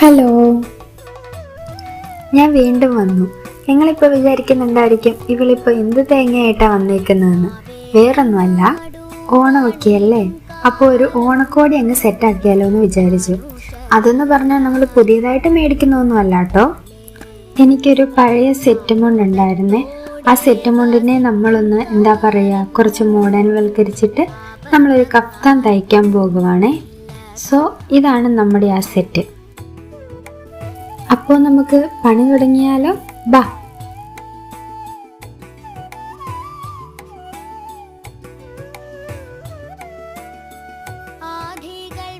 Hello. ഞാൻ വീണ്ടും വന്നു. നിങ്ങളിപ്പോൾ വിചാരിക്കുന്നുണ്ടായിരിക്കും ഇവളിപ്പോൾ എന്ത് തേങ്ങയായിട്ടാണ് വന്നേക്കുന്നതെന്ന്. വേറൊന്നുമല്ല ഓണമൊക്കെ അല്ലേ അപ്പോൾ ഒരു ഓണക്കോടി അങ്ങ് സെറ്റാക്കിയാലോ എന്ന് വിചാരിച്ചു. അതെന്ന് പറഞ്ഞാൽ നമ്മൾ പുതിയതായിട്ട് മേടിക്കുന്നൊന്നും അല്ല കേട്ടോ എനിക്കൊരു പഴയ സെറ്റ് മുണ്ട് ഉണ്ടായിരുന്നേ ആ സെറ്റ് മുണ്ടിനെ നമ്മളൊന്ന് എന്താ പറയുക കുറച്ച് മോഡേൺ വൽക്കരിച്ചിട്ട് നമ്മളൊരു കഫ്താൻ തയ്ക്കാൻ പോകുവാണേ. സോ ഇതാണ് നമ്മുടെ ആ സെറ്റ്. അപ്പോൾ നമുക്ക് പണി തുടങ്ങിയാലോ? ബാ. ആധികൾ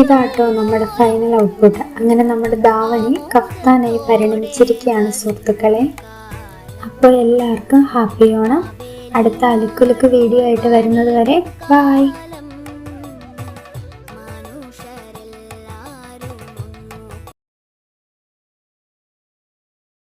ഇതാട്ടോ നമ്മുടെ ഫൈനൽ ഔട്ട്പുട്ട് അങ്ങനെ നമ്മുടെ ധാവണി കഫ്താനായി പരിണമിച്ചിരിക്കുകയാണ് സുഹൃത്തുക്കളെ. അപ്പോൾ എല്ലാവർക്കും ഹാപ്പി ഓണം. അടുത്ത അലുക്കുലുക്ക് വീഡിയോ ആയിട്ട് വരുന്നത് വരെ. ബായ്